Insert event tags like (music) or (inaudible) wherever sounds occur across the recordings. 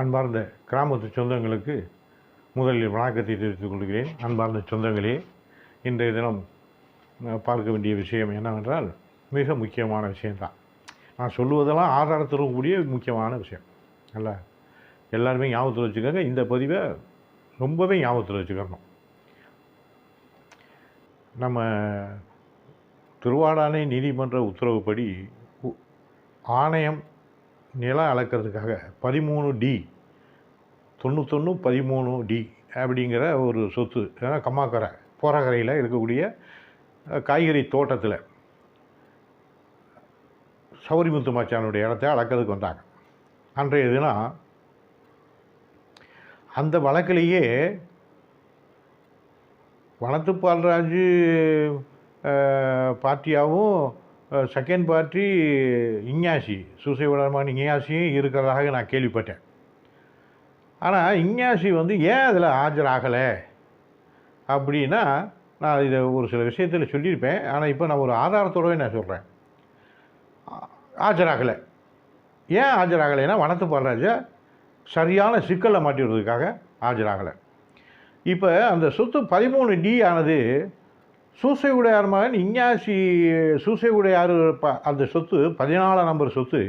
அன்பார்ந்த கிராமத்து சொந்தங்களுக்கு முதலில் வணக்கத்தை தெரிவித்துக் கொள்கிறேன். அன்பார்ந்த சொந்தங்களே இன்றைய தினம் பார்க்க வேண்டிய விஷயம் என்னவென்றால் மிக முக்கியமான விஷயம்தான். நான் சொல்லுவதெல்லாம் ஆதாரத்துடன் கூடிய முக்கியமான விஷயம். அல்ல எல்லாருமே ஞாபகத்தில் வச்சுக்கோங்க இந்த பதிவை ரொம்பவே ஞாபகத்தில் வச்சுக்கணும். நம்ம திருவாடானை நீதிமன்ற உத்தரவுப்படி ஆணையம் நிலம் அளக்கிறதுக்காக பதிமூணு டி தொண்ணூத்தொன்று பதிமூணு டி அப்படிங்கிற ஒரு சொத்து ஏன்னா கம்மாக்கரை போரக்கரையில் இருக்கக்கூடிய காய்கறி தோட்டத்தில் சௌரிமுத்து மச்சானுடைய இடத்த அளக்கிறதுக்கு வந்தாங்க. அன்றைய தினம் அந்த வழக்கிலேயே வனத்து பால்ராஜு அஹ், செகண்ட் பார்ட்டி இஞ்ஞாசி சூசை விடமான இஞ்ஞாசியும் இருக்கிறதாக நான் கேள்விப்பட்டேன். ஆனால் இஞ்ஞாசி வந்து ஏன் அதில் ஆஜராகலை? அப்படின்னா நான் இதை ஒரு சில விஷயத்தில் சொல்லியிருப்பேன். ஆனால் இப்போ நான் ஒரு ஆதாரத்தோடவே நான் சொல்கிறேன் ஆஜராகலை. ஏன் ஆஜராகலைன்னா வனத்து பாலராஜா சரியான சிக்கலை மாட்டிடுறதுக்காக ஆஜராகலை. இப்போ அந்த சொத்து பதிமூணு டி ஆனது சூசை உடையார் மகன் இஞ்ஞாசி சூசை உடையார் அந்த சொத்து பதினாலாம் நம்பர் சொத்து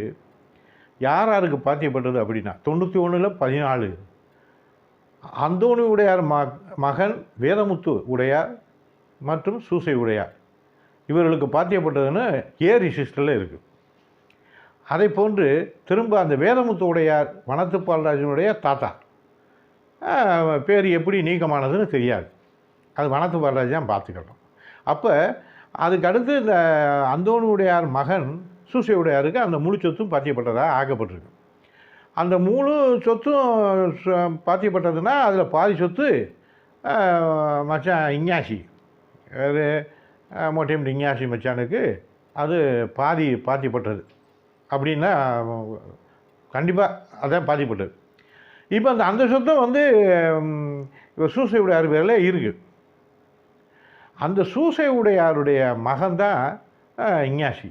யார் யாருக்கு பாத்தியப்பட்டது அப்படின்னா தொண்ணூற்றி ஒன்றில் பதினாலு. அந்தோணி உடையார் ம மகன் வேதமுத்து உடையார் மற்றும் சூசை உடையார் இவர்களுக்கு பாத்தியப்பட்டதுன்னு ஏ ரிசிஸ்டரில் இருக்குது அதை போன்று திரும்ப அந்த வேதமுத்து உடையார் வனத்து பாலராஜனுடைய தாத்தா. பேர் எப்படி நீக்கமானதுன்னு தெரியாது. அது வனத்து பாலராஜன் தான் அப்போ அதுக்கு அடுத்து இந்த அந்தோனுடையார் மகன் சூசையுடையாருக்கு அந்த முழு சொத்தும் பாத்தியப்பட்டதாக ஆக்கப்பட்டிருக்கு. அந்த முழு சொத்தும் ச- பாத்தியப்பட்டதுன்னா அதில் பாதி சொத்து மச்சான் இஞ்ஞாசி. அது மொட்டையம் இஞ்ஞாசி மச்சானுக்கு அது பாதி பாத்தியப்பட்டது. அப்படின்னா கண்டிப்பாக அதான் பாதிப்பட்டது இப்போ அந்த அந்த சொத்தம் வந்து இப்போ இவர் சூசை பேரில் இருக்குது அந்த சூசை உடையாருடைய மகன் தான் இஞ்ஞாசி.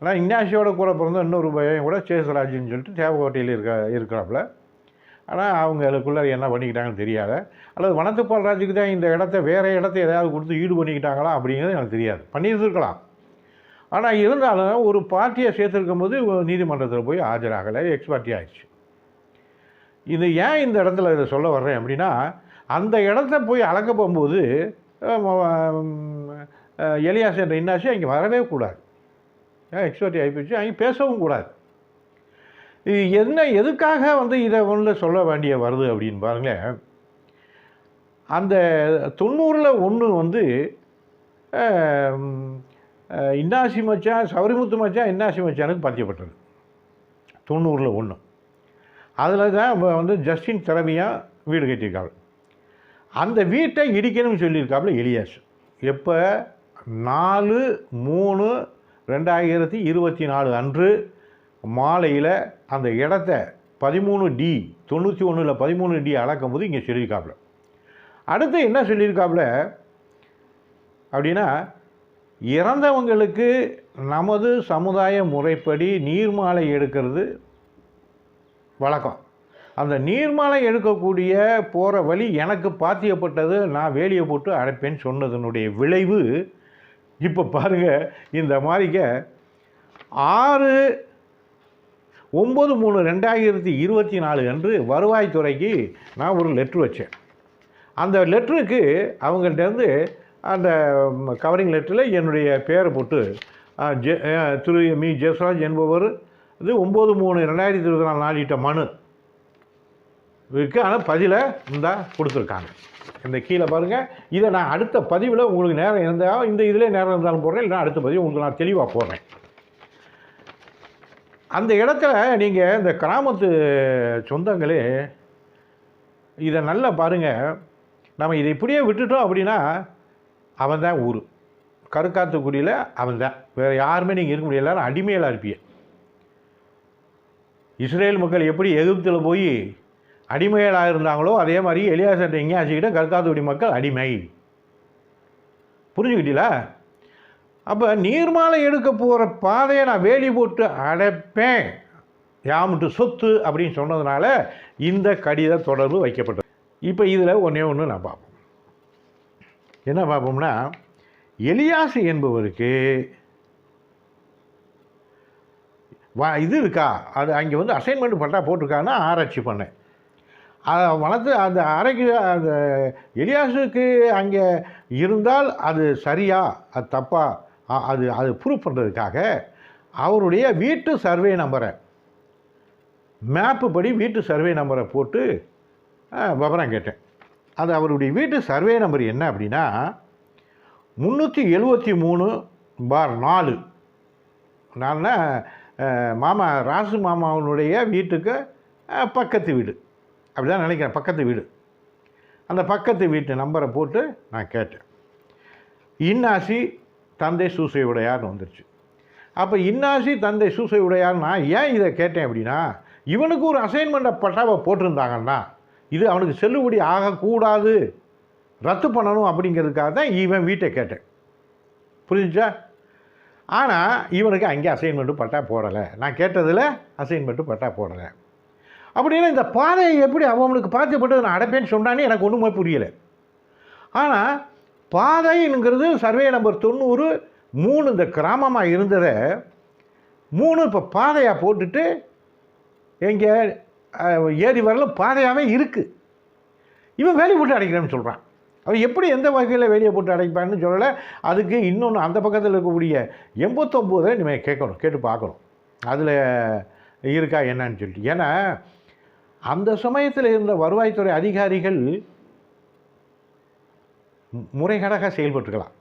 ஆனால் இஞ்ஞாசியோட கூட பிறந்த இன்னொரு பையன் கூட சேசராஜின்னு சொல்லிட்டு தேவகோட்டையில் இருக்க இருக்கிறாப்புல. ஆனால் அவங்களுக்குள்ளே என்ன பண்ணிக்கிட்டாங்கன்னு தெரியாத. அல்லது வனத்துப்பால் ராஜுக்கு தான் இந்த இடத்த வேறு இடத்த எதாவது கொடுத்து ஈடு பண்ணிக்கிட்டாங்களா அப்படிங்கிறது எனக்கு தெரியாது. பண்ணியிருந்துருக்கலாம். ஆனால் இருந்தாலும் ஒரு பார்ட்டியை சேர்த்துருக்கும் போது நீதிமன்றத்தில் போய் ஆஜராகலை. எக்ஸ் பார்ட்டி ஆயிடுச்சு. இது ஏன் இந்த இடத்துல இதை சொல்ல வர்றேன் அப்படின்னா அந்த இடத்த போய் அளக்க போகும்போது எலியாஸ் என்ற இன்னாசி அங்கே வரவே கூடாது. எக்ஸ்பர்ட்டி ஆகிப்போச்சு அங்கே பேசவும் கூடாது. இது என்ன எதுக்காக வந்து இதை ஒன்று சொல்ல வேண்டிய வருது அப்படின்னு பாருங்களேன். அந்த தொண்ணூறில் ஒன்று வந்து இன்னாசி மச்சான் சௌரிமுத்து மச்சான் இன்னாசி மச்சானுக்கு பாத்தியப்பட்டது தொண்ணூறில் ஒன்று அதில் தான் வந்து ஜஸ்டின் திறமையாக வீடு கட்டியிருக்காள் அந்த வீட்டை இடிக்கணும்னு சொல்லியிருக்காப்புல எலியாஸ். எப்போ? நாலு மூணு ரெண்டாயிரத்தி இருபத்தி நாலு அன்று மாலையில் அந்த இடத்த பதிமூணு டி தொண்ணூற்றி ஒன்றில் பதிமூணு டி அளக்கும் போது இங்கே சொல்லியிருக்காப்புல. அடுத்து என்ன சொல்லியிருக்காப்புல? அப்படின்னா இறந்தவங்களுக்கு நமது சமுதாய முறைப்படி நீர்மாலை எடுக்கிறது வழக்கம். அந்த நீர்மாலை எடுக்கக்கூடிய போகிற வழி எனக்கு பாத்தியப்பட்டது நான் வேலியை போட்டு அடைப்பேன்னு சொன்னதனுடைய விளைவு. இப்போ பாருங்கள் இந்த மாதிரிக்க ஆறு ஒம்பது மூணு ரெண்டாயிரத்தி இருபத்தி நாலு அன்று வருவாய்த்துறைக்கு நான் ஒரு லெட்ரு வச்சேன். அந்த லெட்டருக்கு அவங்கள்டேருந்து அந்த கவரிங் லெட்டரில் என்னுடைய பேரை போட்டு ஜெ திரு மி ஜெஸ்ராஜ் என்பவர் இது ஒம்பது மூணு ரெண்டாயிரத்தி இருபத்தி நாலு நாளிட்ட மனு. இருக்கு ஆனால் பதிலை இந்த கொடுத்துருக்காங்க. இந்த கீழே பாருங்கள் இதை நான் அடுத்த பதிவில் உங்களுக்கு நேரம் இருந்தால் இந்த இதிலே நேரம் இருந்தாலும் போடுறேன் இல்லைன்னா அடுத்த பதிவு உங்களுக்கு நான் தெளிவாக போடுறேன். அந்த இடத்துல நீங்கள் இந்த கிராமத்து சொந்தங்களே இதை நல்லா பாருங்கள் நம்ம இதை இப்படியே விட்டுட்டோம் அப்படின்னா அவன் தான் ஊர். கருக்காத்துக்குடியில் அவன் தான். வேறு யாருமே நீங்கள் இருக்க முடியல எல்லாரும் இருப்பீங்க. இஸ்ரேல் மக்கள் எப்படி எகிப்தில் போய் அடிமைகளாக இருந்தாங்களோ அதே மாதிரி எலியாசன் எங்கேயாச்சிக்கிட்ட கற்காத்துக்குடி மக்கள் அடிமை. புரிஞ்சுக்கிட்டீங்களா? அப்போ நீர்மாலை எடுக்க போகிற பாதையை நான் வேலி போட்டு அடைப்பேன். யாமுட்டு சொத்து அப்படின்னு சொன்னதுனால இந்த கடித தொடர்பு வைக்கப்பட்டது. இப்போ இதில் ஒன்றே ஒன்று நான் பார்ப்போம். என்ன பார்ப்போம்னா எலியாசு என்பவருக்கு வா இது இருக்கா? அது அங்கே வந்து அசைன்மெண்ட் பட்டா போட்டிருக்கான்னு ஆராய்ச்சி பண்ணேன் வளர்த்து அந்த அறைக்கு அந்த எலியாசுக்கு அங்கே இருந்தால் அது சரியா அது தப்பா அது அது ப்ரூவ் பண்ணுறதுக்காக அவருடைய வீட்டு சர்வே நம்பரை மேப்பு படி வீட்டு சர்வே நம்பரை போட்டு விவரம் கேட்டேன். அது அவருடைய வீட்டு சர்வே நம்பர் என்ன அப்படின்னா முந்நூற்றி எழுபத்தி மூணு பார் நாலு. நாலுனா மாமா ராசு மாமாவனுடைய வீட்டுக்கு பக்கத்து வீடு. அப்படி தான் நினைக்கிறேன். பக்கத்து வீடு. அந்த பக்கத்து வீட்டு நம்பரை போட்டு நான் கேட்டேன். இன்னாசி தந்தை சூசை உடையார்னு வந்துருச்சு. அப்போ இன்னாசி தந்தை சூசை உடையார் நான் ஏன் இதை கேட்டேன் அப்படின்னா இவனுக்கு ஒரு அசைன்மெண்ட்டை பட்டாவை போட்டிருந்தாங்கன்னா இது அவனுக்கு செல்லுபடி ஆகக்கூடாது. ரத்து பண்ணணும் அப்படிங்கிறதுக்காக தான் இவன் வீட்டை கேட்டேன். புரிஞ்சுச்சா? ஆனால் இவனுக்கு அங்கே அசைன்மெண்ட்டு பட்டா போடலை. நான் கேட்டதில் அசைன்மெண்ட்டு பட்டா போடலை. அப்படின்னா இந்த பாதையை எப்படி அவனுக்கு பாத்தியப்பட்டது நான் அடைப்பேன்னு சொன்னானே எனக்கு ஒன்றுமே புரியலை. ஆனால் பாதைங்கிறது சர்வே நம்பர் தொண்ணூறு மூணு இந்த கிராமமாக இருந்ததை மூணு இப்போ பாதையாக போட்டுட்டு எங்கே ஏரி வரலும் பாதையாகவே இருக்குது இவன் வேலையை போட்டு அடைக்கிறேன்னு சொல்கிறான் அவன் எப்படி எந்த வகையில் வேலையை போட்டு அடைப்பான்னு சொல்லலை. அதுக்கு இன்னொன்று அந்த பக்கத்தில் இருக்கக்கூடிய எண்பத்தொம்போதை நீங்கள் கேட்கணும் கேட்டு பார்க்கணும். அதில் இருக்கா என்னன்னு சொல்லிட்டு. ஏன்னா அந்த சமயத்தில் இருந்த வருவாய்த்துறை அதிகாரிகள் முறைகேடாக செயல்பட்டுக்கலாம்.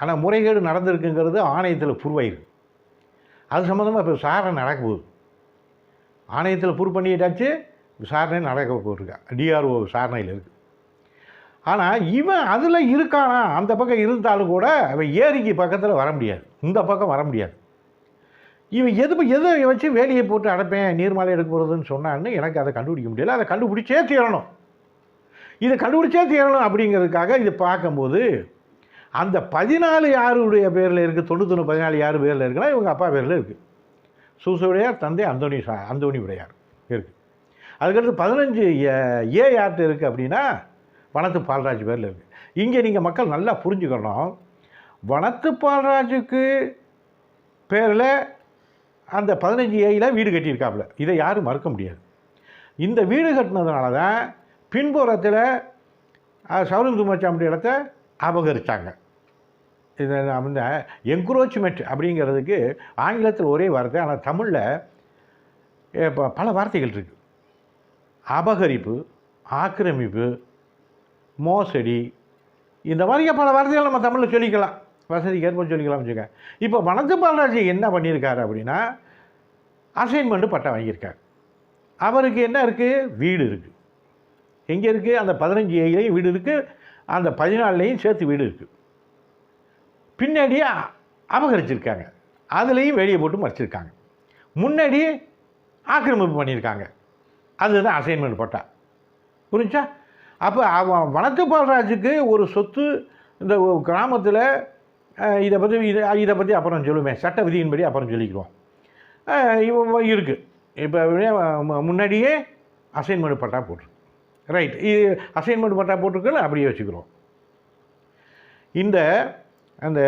ஆனால் முறைகேடு நடந்திருக்குங்கிறது ஆணையத்தில் புருவாயிருக்கு அது சம்மந்தமாக இப்போ விசாரணை நடக்க போகுது. ஆணையத்தில் புரு பண்ணிட்டாச்சு விசாரணை நடக்க போட்டிருக்கா டிஆர்ஓ விசாரணையில் இருக்குது ஆனால் இவன் அதில் இருக்கானா? அந்த பக்கம் இருந்தாலும் கூட அவன் ஏரிக்கு பக்கத்தில் வர முடியாது. இந்த பக்கம் வர முடியாது. இவன் எது எதை வச்சு வேலையை போட்டு அடைப்பேன் நீர்மலை எடுக்க போகிறதுன்னு சொன்னான்னு எனக்கு அதை கண்டுபிடிக்க முடியல. அதை கண்டுபிடிச்சே தீரணும். இதை கண்டுபிடிச்சே தீரணும் அப்படிங்கிறதுக்காக இது பார்க்கும்போது அந்த பதினாலு யாருடைய பேரில் இருக்குது தொண்ணூத்தொன்று பதினாலு யார் பேரில் இருக்குன்னா இவங்க அப்பா பேரில் இருக்குது சூசுடையார் தந்தை அந்தோணி சா அந்தோணி உடையார் இருக்குது அதுக்கடுத்து பதினஞ்சு ஏ யார்கிட்ட இருக்குது அப்படின்னா வனத்து பால்ராஜ் பேரில் இருக்குது இங்கே நீங்கள் மக்கள் நல்லா புரிஞ்சுக்கணும். வனத்து பால்ராஜுக்கு பேரில் அந்த பதினஞ்சு ஏயில் வீடு கட்டியிருக்காப்புல. இதை யாரும் மறுக்க முடியாது. இந்த வீடு கட்டினதுனால தான் பின்புறத்தில் சௌரந்து மச்சாம்படி இடத்த அபகரித்தாங்க இது அந்த என்க்ரோச்மெண்ட் அப்படிங்கிறதுக்கு ஆங்கிலத்தில் ஒரே வார்த்தை ஆனால் தமிழில் இப்போ பல வார்த்தைகள் இருக்குது அபகரிப்பு ஆக்கிரமிப்பு மோசடி இந்த மாதிரியே பல வார்த்தைகள் நம்ம தமிழில் சொல்லிக்கலாம். வசதிக்கு ஏற்ப சொல்லிக்கலாம் வச்சுக்க இப்போ வனத்து பாலராஜி என்ன பண்ணியிருக்காரு அப்படின்னா அசைன்மெண்ட்டு பட்டா வாங்கியிருக்கார். அவருக்கு என்ன இருக்குது வீடு இருக்குது எங்கே இருக்குது அந்த பதினஞ்சு ஏழையும் வீடு இருக்குது அந்த பதினாலுலேயும் சேர்த்து வீடு இருக்குது பின்னாடியே அபகரிச்சிருக்காங்க. அதுலேயும் வெளியே போட்டு மறைச்சிருக்காங்க. முன்னாடி ஆக்கிரமிப்பு பண்ணியிருக்காங்க. அதுதான் அசைன்மெண்ட் போட்டா. புரிஞ்சா அப்போ அவன் வனத்து ஒரு சொத்து இந்த கிராமத்தில் இதை பற்றி இதை இதை பற்றி அப்புறம் சொல்லுவேன் சட்ட விதியின்படி அப்புறம் சொல்லிக்கிறோம் அஹ் இருக்குது இப்போ முன்னாடியே அசைன்மெண்ட் பட்டா போட்டிருக்கு ரைட் இது அசைன்மெண்ட் பட்டா போட்டிருக்கல அப்படியே வச்சுக்கிறோம். இந்த அந்த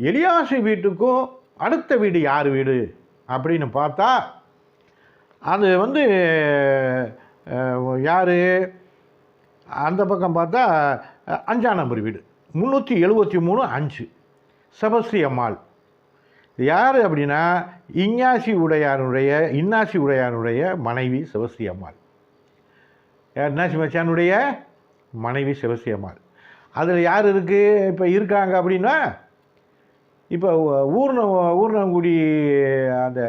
எலியாசு வீட்டுக்கும் அடுத்த வீடு யார் வீடு? அப்படின்னு பார்த்தா அது வந்து யார்? அந்த பக்கம் பார்த்தா அஞ்சாம் நம்பர் வீடு. முந்நூற்றி எழுபத்தி மூணு அஞ்சு. சபஸ்ரீ அம்மாள் யார் அப்படின்னா இஞ்ஞாசி உடையாருடைய இன்னாசி உடையாருடைய மனைவி செபஸ்தி அம்மாள் இன்னாசி மச்சானுடைய மனைவி செபஸ்தி அம்மாள் அதில் யார் இருக்குது இப்போ இருக்காங்க அப்படின்னா இப்போ ஊர்ண ஊர்ணங்குடி அந்த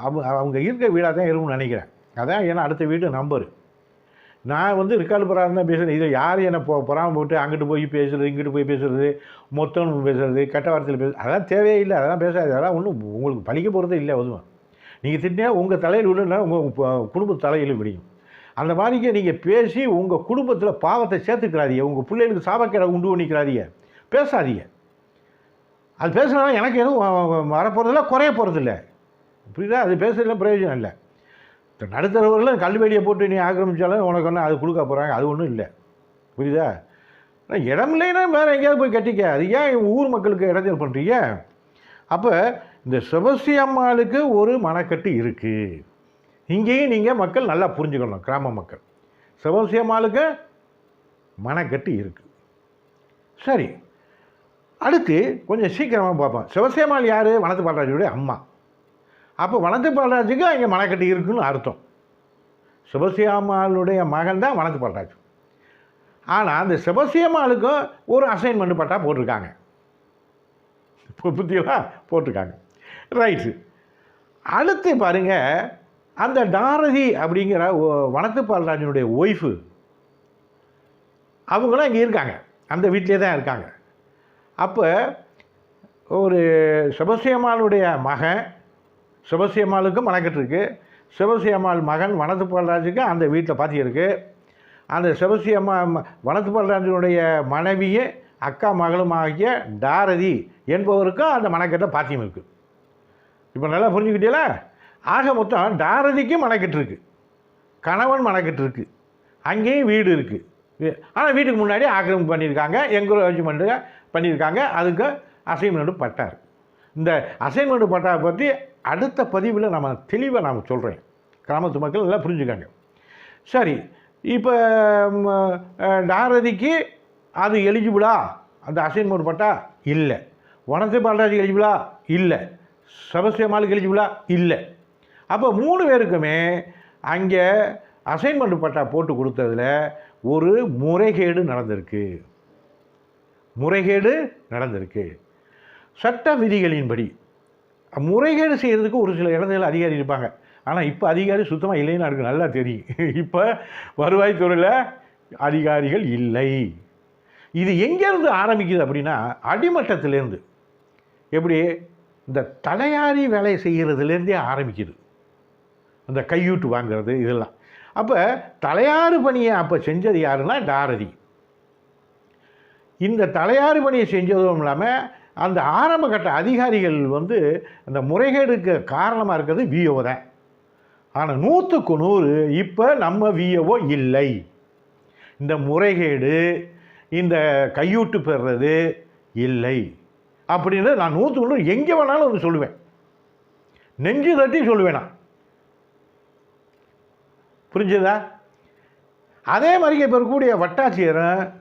அவங்க அவங்க இருக்க வீடாக தான் இருக்கும்னு நினைக்கிறேன். அதான் ஏன்னா அடுத்த வீடு நம்பரு நான் வந்து ரிக்கார்டு பராக தான் பேசுகிறேன் இதில் யார் என்னை பொ பொறாமல் போட்டு அங்கிட்டு போய் பேசுகிறது இங்கிட்டு போய் பேசுகிறது மொத்தம் பேசுகிறது கெட்ட வார்த்தையில் பேசுறது அதெல்லாம் தேவையே இல்லை அதெல்லாம் பேசாது அதெல்லாம் ஒன்றும் உங்களுக்கு பழிக்க போகிறதே இல்லை அதுவும் நீங்கள் திட்டினா உங்கள் தலையில் விடல உங்கள் குடும்ப தலையில் விடியும். அந்த மாதிரிக்கு நீங்கள் பேசி உங்கள் குடும்பத்தில் பாவத்தை சேர்த்துக்கிறாதீங்க. உங்கள் பிள்ளைகளுக்கு சாபக்கேடை உண்டு பண்ணிக்கிறாதீங்க. பேசாதீங்க. அது பேசுனாலும் எனக்கு எதுவும் வரப்போகிறதில்ல குறைய போகிறதில்ல புரியுதா? அது பேசுறதுல பிரயோஜனம் இல்லை. நடுத்தரவர்களும் கல்வெடியை போட்டு நீ ஆக்கிரமிச்சாலும் உனக்கு ஒன்றும் அது கொடுக்க போகிறாங்க அது ஒன்றும் இல்லை. புரியுதா? இடம் இல்லைன்னா வேறு எங்கேயாவது போய் கட்டிக்க. அது ஏன் ஊர் மக்களுக்கு இடத்தில் பண்ணுறீங்க அப்போ இந்த சிவசி அம்மாளுக்கு ஒரு மனக்கட்டு இருக்குது இங்கேயும் நீங்கள் மக்கள் நல்லா புரிஞ்சுக்கணும் கிராம மக்கள். சிவசி அம்மாளுக்கு மனக்கட்டு இருக்குது சரி. அடுத்து கொஞ்சம் சீக்கிரமாக பார்ப்போம். சிவசேமாள் யார்? வனத்து பாலராஜுடைய அம்மா. அப்போ வனத்து பாலராஜுக்கு அங்கே மலைக்கட்டி இருக்குன்னு அர்த்தம். சிவசியாமாளுடைய மகன் தான் வனத்து பால்ராஜ். ஆனால் அந்த சிவசியம்மாளுக்கும் ஒரு அசைன்மெண்ட் பட்டா போட்டிருக்காங்க. இப்போ புத்தியெல்லாம் போட்டிருக்காங்க. ரைட்டு அடுத்து பாருங்க அந்த டாரதி அப்படிங்கிற ஒ- வனத்து பாலராஜனுடைய ஒய்ஃபு அவங்களும் இங்கே இருக்காங்க. அந்த வீட்டிலே தான் இருக்காங்க. அப்போ ஒரு சிவசியம்மாளுடைய மகன் சிவசியம்மாளுக்கும் மணக்கட்டு இருக்கு. சிவசியம்மாள் மகன் வனத்து பால்ராஜுக்கு அந்த வீட்டில் பாத்தி இருக்குது அந்த சிவசியம்மா ம- வனத்து பால்ராஜனுடைய மனைவியும் அக்கா மகளும் ஆகிய தாரதி என்பவருக்கும் அந்த மணக்கட்டை பாத்தியம் இருக்குது இப்போ நல்லா புரிஞ்சுக்கிட்டீங்களா? ஆக மொத்தம் தாரதிக்கும் மணக்கட்டுருக்கு கணவன் மணக்கட்டுருக்கு அங்கேயும் வீடு இருக்குது ஆனால் வீட்டுக்கு முன்னாடி ஆக்கிரமிப்பு பண்ணியிருக்காங்க என்கரேஜ்மெண்ட்டு பண்ணியிருக்காங்க அதுக்கு அசைன்மெண்ட் பட்டார் இந்த அசைன்மெண்ட் பட்டாவை பற்றி அடுத்த பதிவில் நம்ம தெளிவாக நாம் சொல்கிறேன் கிராமத்து மக்கள் எல்லாம் புரிஞ்சுக்காங்க. சரி இப்போ டாரதிக்கு அது எலிஜிபிளா அந்த அசைன்மெண்ட் பட்டா? இல்லை. வனத்தை பாலராஜ் எலிஜிபிளா இல்லை. சபஸ்யமாலுக்கு எலிஜிபிளா இல்லை. அப்போ மூணு பேருக்குமே அங்கே அசைன்மெண்ட் பட்டா போட்டு கொடுத்ததுல ஒரு முறைகேடு நடந்திருக்கு. முறைகேடு நடந்திருக்கு. சட்ட விதிகளின்படி முறைகேடு செய்கிறதுக்கு ஒரு சில இடத்துல அதிகாரி இருப்பாங்க. ஆனால் இப்போ அதிகாரி சுத்தமாக இல்லைன்னு எனக்கு நல்லா தெரியும். (laughs) இப்போ வருவாய்த்துறையில் அதிகாரிகள் இல்லை. இது எங்கேருந்து ஆரம்பிக்குது அப்படின்னா அடிமட்டத்திலேருந்து. எப்படி? இந்த தலையாரி வேலை செய்கிறதுலேருந்தே ஆரம்பிக்குது. அந்த கையூட்டு வாங்குறது இதெல்லாம். அப்போ தலையாறு பணியை அப்போ செஞ்சது யாருன்னா டாரதி. இந்த தலையாறு பணியை செஞ்சதும் இல்லாமல் அந்த ஆரம்ப கட்ட அதிகாரிகள் வந்து அந்த முறைகேடுக்கு காரணமாக இருக்கிறது விஓ தான். ஆனால் நூற்றுக்கு நூறு இப்போ நம்ம விஓ இல்லை. இந்த முறைகேடு இந்த கையூட்டு பெறுறது இல்லை. அப்படின்னு நான் நூற்றுக்கு நூறு எங்கே வேணாலும் வந்து சொல்லுவேன். நெஞ்சு தட்டி சொல்லுவேன் நான். புரிஞ்சுதா? அதே மாதிரி இப்போ இருக்கக்கூடிய வட்டாட்சியரும்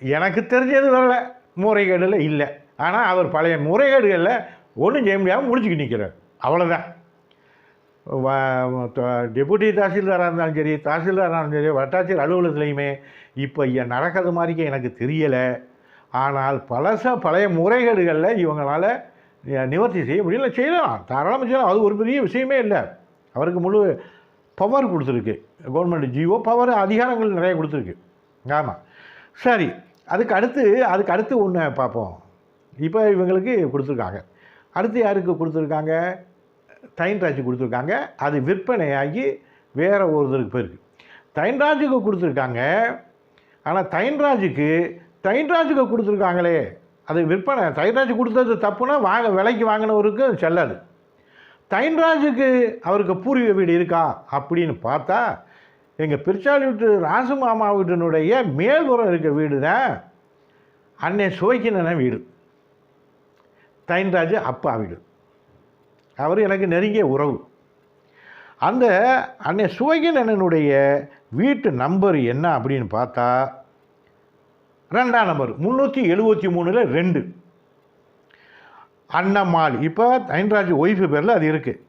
எனக்கு தெரிஞ்சது வரலை. முறைகேடில் இல்லை. ஆனால் அவர் பழைய முறைகேடுகளில் ஒன்றும் செய்ய முடியாமல் முடிச்சுக்கிட்டு நிற்கிறார் அவ்வளோதான் டெபுட்டி தாசில்தாராக இருந்தாலும் சரி தாசில்தாராக இருந்தாலும் சரி வட்டாட்சியர் அலுவலகத்துலேயுமே இப்போ இ- நடக்கிறது மாதிரிக்கு எனக்கு தெரியலை. ஆனால் பழச பழைய முறைகேடுகளில் இவங்களால நிவர்த்தி செய்ய முடியல. செய்யலாம். தாராளமாக செய்யலாம். அது ஒரு பெரிய விஷயமே இல்லை. அவருக்கு முழு பவர் கொடுத்துருக்கு. கவர்மெண்ட் ஜிஓ பவர் அதிகாரங்கள் நிறைய கொடுத்துருக்கு. ஆமாம் சரி. அதுக்கு அடுத்து அதுக்கு அடுத்து ஒன்று பார்ப்போம். இப்போ இவங்களுக்கு கொடுத்துருக்காங்க. அடுத்து யாருக்கு கொடுத்துருக்காங்க? தைன்ராஜுக்கு கொடுத்துருக்காங்க. அது விற்பனையாகி வேறு ஒருத்தருக்கு போயிருக்கு. தைன்ராஜுக்கு கொடுத்துருக்காங்க. ஆனால் தைன்ராஜுக்கு தைன்ராஜுக்கு கொடுத்துருக்காங்களே. அது விற்பனை. தைன்ராஜ் கொடுத்தது தப்புனா வாங்க விலைக்கு வாங்கினவருக்கு செல்லாது. தைன்ராஜுக்கு அவருக்கு பூர்வீக வீடு இருக்கா? அப்படின்னு பார்த்தா எங்கள் பிரிச்சாலி வீட்டு ராசு மாமா வீட்டினுடைய மேல்புறம் இருக்க வீடு தான் அன்னை சுவைக்கின வீடு. தைன்ராஜ் அப்பா வீடு. அவர் எனக்கு நெருங்கிய உறவு. அந்த அன்னை சுவைகினனுடைய வீட்டு நம்பர் என்ன அப்படின்னு பார்த்தா ரெண்டாம் நம்பர் முந்நூற்றி எழுபத்தி மூணில் ரெண்டு. அன்னம்மாள் இப்போ தைன்ராஜ் ஒய்ஃபு பேரில் அது இருக்குது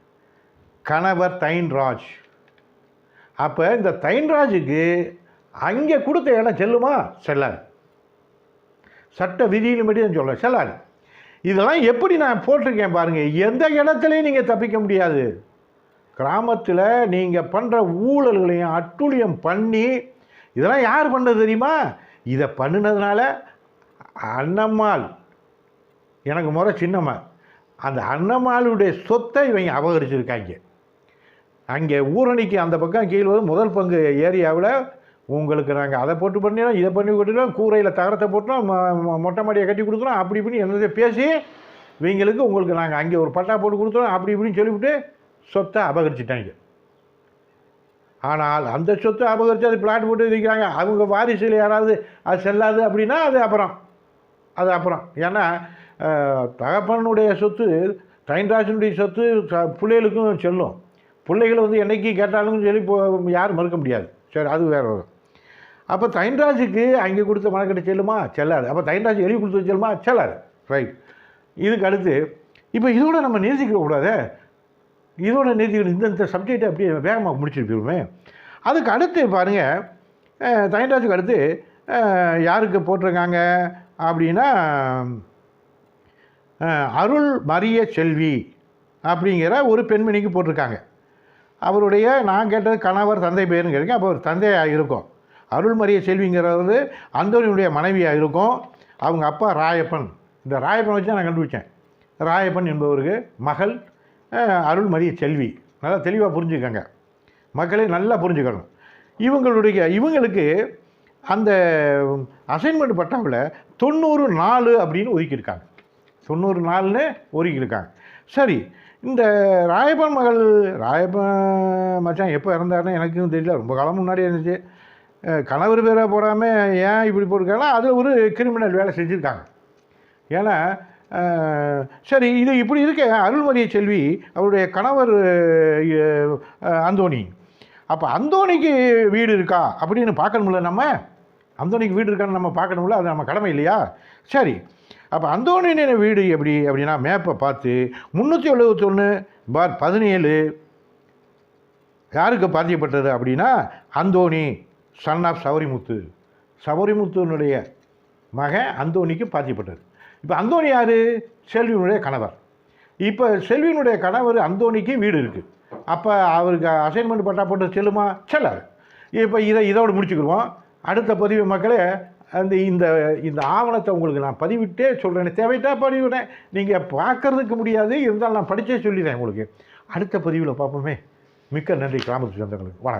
கணவர் தைன்ராஜ். அப்போ இந்த தைன்ராஜுக்கு அங்கே கொடுத்த இடம் செல்லுமா? செல்லாது. சட்ட விதியிலும்படி தான் சொல்ல செல்லாது. இதெல்லாம் எப்படி நான் போட்டிருக்கேன் பாருங்கள் எந்த இடத்துலையும் நீங்கள் தப்பிக்க முடியாது. கிராமத்தில் நீங்கள் பண்ணுற ஊழல்களையும் அட்டுழியம் பண்ணி இதெல்லாம் யார் பண்ணது தெரியுமா? இதை பண்ணினதுனால அன்னம்மாள் எனக்கு முறை சின்னம்மா அந்த அன்னம்மாளுடைய சொத்தை இவங்க அபகரிச்சிருக்காங்க. அங்கே ஊரணிக்கு அந்த பக்கம் கீழ் வந்து முதல் பங்கு ஏரியாவில் உங்களுக்கு நாங்கள் அதை போட்டு பண்ணிடுறோம் இதை பண்ணி கொடுத்துட்டோம் கூரையில் தகரத்தை போட்டோம் மொ- மொட்டை மாடியை கட்டி கொடுத்துறோம் அப்படி இப்படி என்னதை பேசி இவங்களுக்கு உங்களுக்கு நாங்கள் அங்கே ஒரு பட்டா போட்டு கொடுத்துறோம் அப்படி இப்படின்னு சொல்லிவிட்டு சொத்தை அபகரிச்சிட்டாங்க. ஆனால் அந்த சொத்தை அபகரித்து அது பிளாட் போட்டு இருக்கிறாங்க அவங்க வாரிசில் யாராவது அது செல்லாது அப்படின்னா அது அப்புறம். அது அப்புறம். ஏன்னா தகப்பனுடைய சொத்து டைன்ராஜனுடைய சொத்து ச- பிள்ளைகளுக்கும் செல்லும். பிள்ளைகளை வந்து என்னைக்கு கேட்டாலும் சொல்லி இப்போ யாரும் மறுக்க முடியாது. சரி அது வேற வரும் அப்போ தைன்ராஜுக்கு அங்கே கொடுத்த மனக்கட்டை செல்லுமா? செல்லாது. அப்போ தைன்ராஜ் எழுதி கொடுத்து செல்லுமா செல்லாது. ரைட் இதுக்கு அடுத்து இப்போ இதோட நம்ம நிறுத்திக்க கூடாதே? இதோட நிறுத்திக்கணும். இந்த இந்த சப்ஜெக்டை அப்படியே வேகமாக முடிச்சுட்டு போயிருமே அதுக்கு அடுத்து பாருங்கள் தைன்ராஜுக்கு அடுத்து யாருக்கு போட்டிருக்காங்க? அப்படின்னா அருள் மரிய செல்வி அப்படிங்கிற ஒரு பெண்மணிக்கு போட்டிருக்காங்க. அவருடைய நான் கேட்டது கணவர் தந்தை பேருன்னு கேட்க அப்போ ஒரு தந்தையாக இருக்கும். அருள்மரிய செல்விங்கிறது அந்தோனியுடைய மனைவியாக இருக்கும். அவங்க அப்பா ராயப்பன். இந்த ராயப்பன் வச்சு தான் நான் கண்டுபிடிச்சேன். ராயப்பன் என்பவருக்கு மகள் அஹ், அருள்மரிய செல்வி. நல்லா தெளிவாக புரிஞ்சுக்கங்க. மக்களே நல்லா புரிஞ்சுக்கணும். இவங்களுடைய இவங்களுக்கு அந்த அசைன்மெண்ட் பட்டாவில் தொண்ணூறு நாலு அப்படின்னு ஒதுக்கியிருக்காங்க. தொண்ணூறு நாலுன்னு ஒதுக்கியிருக்காங்க. சரி இந்த ராயப்பன் மகள் ராயப்பன் மச்சான் எப்போ இறந்தாருன்னு எனக்கும் தெரியல. ரொம்ப காலம் முன்னாடி இருந்துச்சு. கணவர் பேரை போடாமல் ஏன் இப்படி போட்டிருக்காங்கன்னா அது ஒரு கிரிமினல் வேலை செஞ்சுருக்காங்க. ஏன்னா சரி இது இப்படி இருக்க அருள்மொழிய செல்வி அவருடைய கணவர் அந்தோணி. அப்போ அந்தோணிக்கு வீடு இருக்கா அப்படின்னு பார்க்கணும்ல நம்ம? அந்தோணிக்கு வீடு இருக்கான்னு நம்ம பார்க்கணும்ல அது நம்ம கடமை இல்லையா? சரி அப்போ அந்தோணின வீடு எப்படி? அப்படின்னா மேப்பை பார்த்து முந்நூற்றி எழுபத்தொன்று பார் பதினேழு யாருக்கு பாத்தியப்பட்டது அப்படின்னா அந்தோணி சன் ஆஃப் சவரிமுத்து சவரிமுத்துனுடைய மகன் அந்தோணிக்கு பாத்தியப்பட்டது. இப்போ அந்தோணி யார்? செல்வியினுடைய கணவர். இப்போ செல்வியினுடைய கணவர் அந்தோணிக்கு வீடு இருக்குது அப்போ அவருக்கு அசைன்மெண்ட் பட்டா போட்டு செல்லுமா? செல்லாது. இப்போ இதை இதோடு முடிச்சுக்கிடுவோம். அடுத்த பதிவு மக்களே அந்த இந்த இந்த ஆவணத்தை உங்களுக்கு நான் பதிவிட்டே சொல்கிறேன் தேவைட்டா பதிவிடுறேன். நீங்கள் பார்க்கறதுக்கு முடியாது இருந்தாலும் நான் படித்தே சொல்லிடுறேன் உங்களுக்கு. அடுத்த பதிவில் பார்ப்போமே. மிக்க நன்றி கிராமத்து சொந்தங்களுக்கு. வணக்கம்.